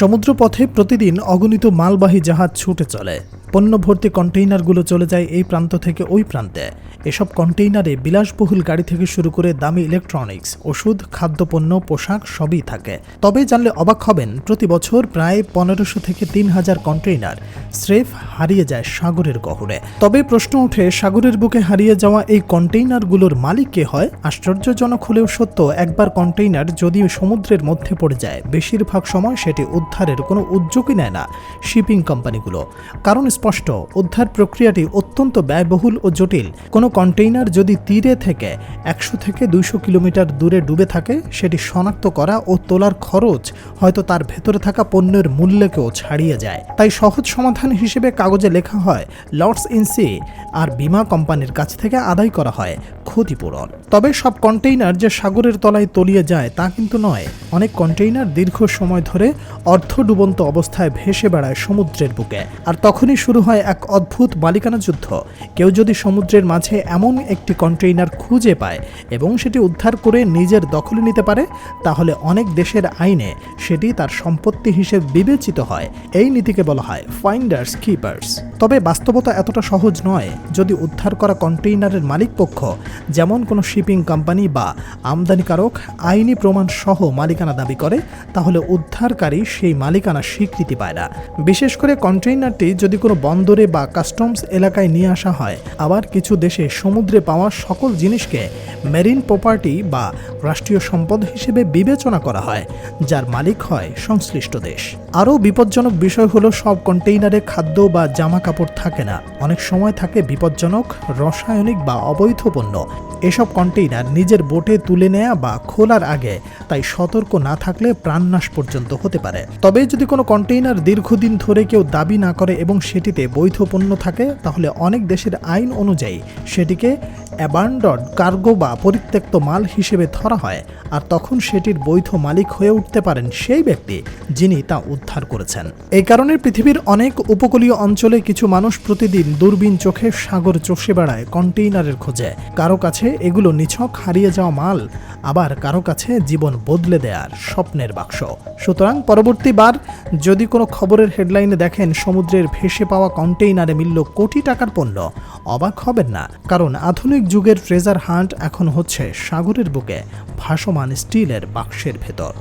সমুদ্রপথে প্রতিদিন অগণিত মালবাহী জাহাজ ছুটে চলে। পণ্য ভর্তি কন্টেইনারগুলো চলে যায় এই প্রান্ত থেকে ওই প্রান্তে। এসব কন্টেইনারে বিলাসবহুল গাড়ি থেকে শুরু করে দামি ইলেকট্রনিক্স, ওষুধ, খাদ্যপণ্য, পোশাক সবই থাকে। তবে জানলে অবাক হবেন, প্রতি বছর প্রায় পনেরোশো থেকে তিন হাজার কন্টেইনার স্রেফ হারিয়ে যায় সাগরের গহরে তবে প্রশ্ন ওঠে, সাগরের বুকে হারিয়ে যাওয়া এই কন্টেইনারগুলোর মালিক কে হয়? আশ্চর্যজনক হলেও সত্য, একবার কন্টেইনার যদি সমুদ্রের মধ্যে পড়ে যায়, বেশিরভাগ সময় সেটি উদ্ধারের কোনো উদ্যোগই নেয় না শিপিং কোম্পানিগুলো। কারণ স্পষ্ট উদ্ধার প্রক্রিয়াটি অত্যন্ত ব্যয়বহুল ও জটিল। কোনো কন্টেইনার যদি তীরে থেকে একশো থেকে দুইশো কিলোমিটার দূরে ডুবে থাকে, সেটি শনাক্ত করা ও তোলার খরচ হয়তো তার ভেতরে থাকা পণ্যের মূল্যকেও ছাড়িয়ে যায়। তাই সহজ সমাধান হিসেবে কাগজে লেখা হয়, লর্ডস ইনসি আর বিমা কোম্পানির কাছ থেকে আদায় করা হয়। ক্ষতিপূরণ। তবে সব কন্টেইনার যে সাগরের তলায় তলিয়ে যায় তা কিন্তু নয়। অনেক কন্টেইনার দীর্ঘ সময় ধরে অর্ধ ডুবন্ত অবস্থায় ভেসে বেড়ায় সমুদ্রের বুকে। আর তখনই শুরু হয় এক অদ্ভুত মালিকানা যুদ্ধ। কেউ যদি সমুদ্রের মাঝে এমন একটি কন্টেইনার খুঁজে পায় এবং সেটি উদ্ধার করে নিজের দখলে নিতে পারে, তাহলে অনেক দেশের আইনে সেটি তার সম্পত্তি হিসেবে বিবেচিত হয়। এই নীতিকে বলা হয় ফাইন্ডার্স কিপার্স তবে বাস্তবতা এতটা সহজ নয়। যদি উদ্ধার করা কন্টেইনারের মালিকপক্ষ যেমন কোনো শিপিং কোম্পানি বা আমদানিকারক আইনি প্রমাণ সহ মালিকানা দাবি করে, তাহলে উদ্ধারকারী সেই মালিকানা স্বীকৃতি পায় না। বিশেষ করে কন্টেইনারটি যদি কোনো বন্দরে বা কাস্টমস এলাকায় নিয়ে আসা হয়, আবার কিছু দেশে সমুদ্রে পাওয়া সকল জিনিসকে মেরিন প্রপার্টি বা রাষ্ট্রীয় সম্পদ হিসেবে বিবেচনা করা হয়, যার মালিক হয় সংশ্লিষ্ট দেশ। আরও বিপজ্জনক বিষয় হলো সব কন্টেইনারে খাদ্য বা জামা কাপড় থাকে না। অনেক সময় থাকে বিপজ্জনক, রাসায়নিক বা অবৈধ পণ্য। এসব কন্টেইনার নিজের বোটে তুলে নেয়া বা খোলার আগে তাই সতর্ক না থাকলে প্রাণনাশ পর্যন্ত হতে পারে। তবে যদি কোনো কন্টেইনার দীর্ঘদিন ধরে কেউ দাবি না করে এবং সেটিতে বৈধ পণ্য থাকে, তাহলে অনেক দেশের আইন অনুযায়ী সেটিকে অ্যাবান্ডড কার্গো বা পরিত্যক্ত মাল হিসেবে ধরা হয়, আর তখন সেটির বৈধ মালিক হয়ে উঠতে পারেন সেই ব্যক্তি যিনি তা উদ্ধার করেছেন। এই কারণে পৃথিবীর অনেক উপকূলীয় অঞ্চলে কিছু মানুষ প্রতিদিন দূরবীন চোখে সাগর চষে বেড়ায় কন্টেইনারের খোঁজে কারও কাছে এগুলো নিছক হারিয়ে যাওয়া মাল, আবার কারও কাছে জীবন বদলে দেয়ার স্বপ্নের বাক্স। সুতরাং পরবর্তীবার যদি কোনো খবরের হেডলাইনে দেখেন সমুদ্রের ভেসে পাওয়া কন্টেইনারে মিলল কোটি টাকার পণ্য, অবাক হবেন না। কারণ আধুনিক যুগের ট্রেজার হান্ট এখন হচ্ছে সাগরের বুকে ভাসমান স্টিলের বাক্সের ভেতর।